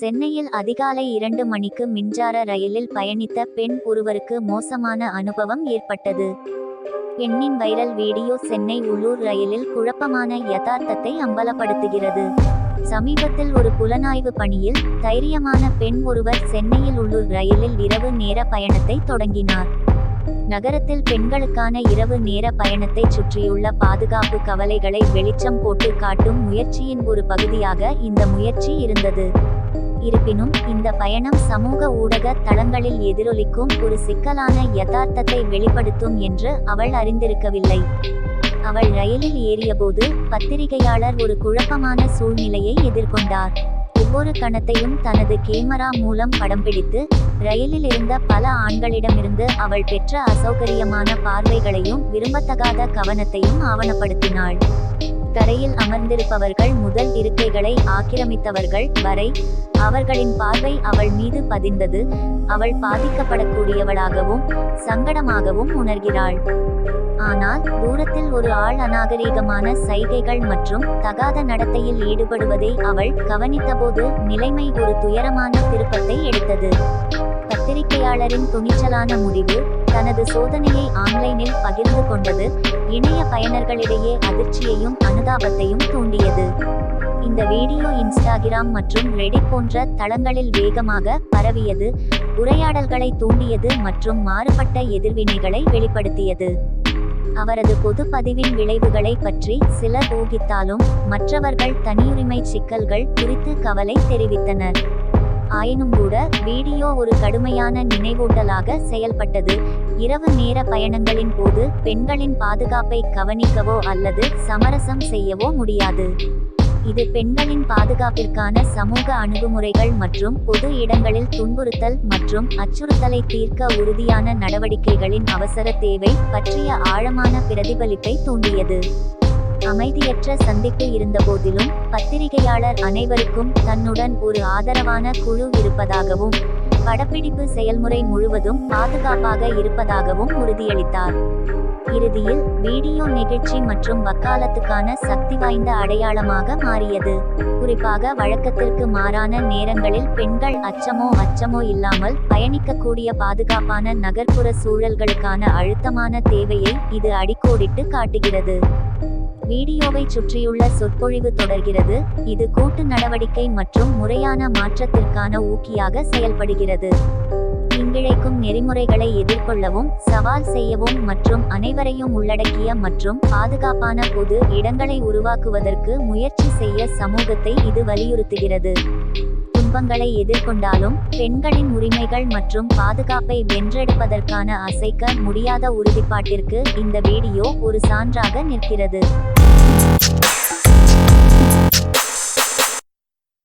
சென்னையில் அதிகாலை இரண்டு மணிக்கு மின்சார ரயிலில் பயணித்த பெண் ஒருவருக்கு மோசமான அனுபவம் ஏற்பட்டது. பெண்ணின் வைரல் வீடியோ சென்னை உள்ளூர் ரயிலில் குழப்பமான யதார்த்தத்தை அம்பலப்படுத்துகிறது. சமீபத்தில் ஒரு புலனாய்வு பணியில் தைரியமான பெண் ஒருவர் சென்னையில் உள்ளூர் ரயிலில் இரவு நேர பயணத்தை தொடங்கினார். நகரத்தில் பெண்களுக்கான இரவு நேர பயணத்தை சுற்றியுள்ள பாதுகாப்பு கவலைகளை வெளிச்சம் போட்டு காட்டும் முயற்சியின் ஒரு பகுதியாக இந்த முயற்சி இருந்தது. இருப்பினும் இந்த பயணம் சமூக ஊடக தளங்களில் எதிரொலிக்கும் ஒரு சிக்கலான யதார்த்தத்தை வெளிப்படுத்தும் என்று அவள் அறிந்திருக்கவில்லை. அவள் ரயிலில் ஏறியபோது பத்திரிகையாளர் ஒரு குழப்பமான சூழ்நிலையை எதிர்கொண்டார். ஒவ்வொரு கணத்தையும் தனது கேமரா மூலம் படம் பிடித்து ரயிலில் இருந்த பல ஆண்களிடமிருந்து அவள் பெற்ற அசௌகரியமான பார்வைகளையும் விரும்பத்தகாத கவனத்தையும் ஆவணப்படுத்தினாள். தரையில் அமர்ந்திருப்பவர்கள் முதல் இருக்கைகளை ஆக்கிரமித்தவர்கள் வரை அவர்களின் பார்வை அவள் மீது பதிந்தது. அவள் பாதிக்கப்படக்கூடியவளாகவும் சங்கடமாகவும் உணர்கிறாள். ஆனால் தூரத்தில் ஒரு ஆள் அநாகரீகமான சைகைகள் மற்றும் தகாத நடத்தையில் ஈடுபடுவதை அவள் கவனித்தபோது நிலைமை ஒரு துயரமான திருப்பத்தை எடுத்தது. பொறியாளரின் துணிச்சலான முடிவு தனது சோதனையை ஆன்லைனில் பகிர்ந்து கொண்டது இணைய பயனர்களிடையே அதிர்ச்சியையும் அனுதாபத்தையும் தூண்டியது. இந்த வீடியோ இன்ஸ்டாகிராம் மற்றும் ரெடிட் போன்ற தளங்களில் வேகமாக பரவியது உரையாடல்களை தூண்டியது மற்றும் மாறுபட்ட எதிர்வினைகளை வெளிப்படுத்தியது. அவரது பொது பதிவின் விளைவுகளை பற்றி சிலர் ஊகித்தாலும் மற்றவர்கள் தனியுரிமை சிக்கல்கள் குறித்து கவலை தெரிவித்தனர். ஆயினும் கூட வீடியோ ஒரு கடுமையான நினைவூட்டலாக செயல்பட்டது. இரவு நேர பயணங்களின் போது பெண்களின் பாதுகாப்பை கவனிக்கவோ அல்லது சமரசம் செய்யவோ முடியாது. இது பெண்களின் பாதுகாப்பிற்கான சமூக அணுகுமுறைகள் மற்றும் பொது இடங்களில் துன்புறுத்தல் மற்றும் அச்சுறுத்தலை தீர்க்க உறுதியான நடவடிக்கைகளின் அவசர தேவை பற்றிய ஆழமான பிரதிபலிப்பை தூண்டியது. அமைதியற்ற சந்திப்பு இருந்தபோதிலும் பத்திரிகையாளர் அனைவருக்கும் தன்னுடன் ஒரு ஆதரவான குழு இருப்பதாகவும் படப்பிடிப்பு செயல்முறை முழுவதும் பாதுகாப்பாக இருப்பதாகவும் உறுதியளித்தார். இறுதியில் வீடியோ நெகிழ்ச்சி மற்றும் வக்காலத்துக்கான சக்தி வாய்ந்த அடையாளமாக மாறியது. குறிப்பாக வழக்கத்திற்கு மாறான நேரங்களில் பெண்கள் அச்சமோ அச்சமோ இல்லாமல் பயணிக்கக்கூடிய பாதுகாப்பான நகர்ப்புற சூழல்களுக்கான அழுத்தமான தேவையை இது அடிக்கோடிட்டு காட்டுகிறது. வீடியோவை சுற்றியுள்ள சொற்பொழிவு தொடர்கிறது. இது கூட்டு நடவடிக்கை மற்றும் முறையான மாற்றத்திற்கான ஊக்கியாக செயல்படுகிறது. தீங்கிழைக்கும் நெறிமுறைகளை எதிர்கொள்ளவும் சவால் செய்யவும் மற்றும் அனைவரையும் உள்ளடக்கிய மற்றும் பாதுகாப்பான பொது இடங்களை உருவாக்குவதற்கு முயற்சி செய்ய சமூகத்தை இது வலியுறுத்துகிறது. துன்பங்களை எதிர்கொண்டாலும் பெண்களின் உரிமைகள் மற்றும் பாதுகாப்பை வென்றெடுப்பதற்கான அசைக்க முடியாத உறுதிப்பாட்டிற்கு இந்த வீடியோ ஒரு சான்றாக நிற்கிறது.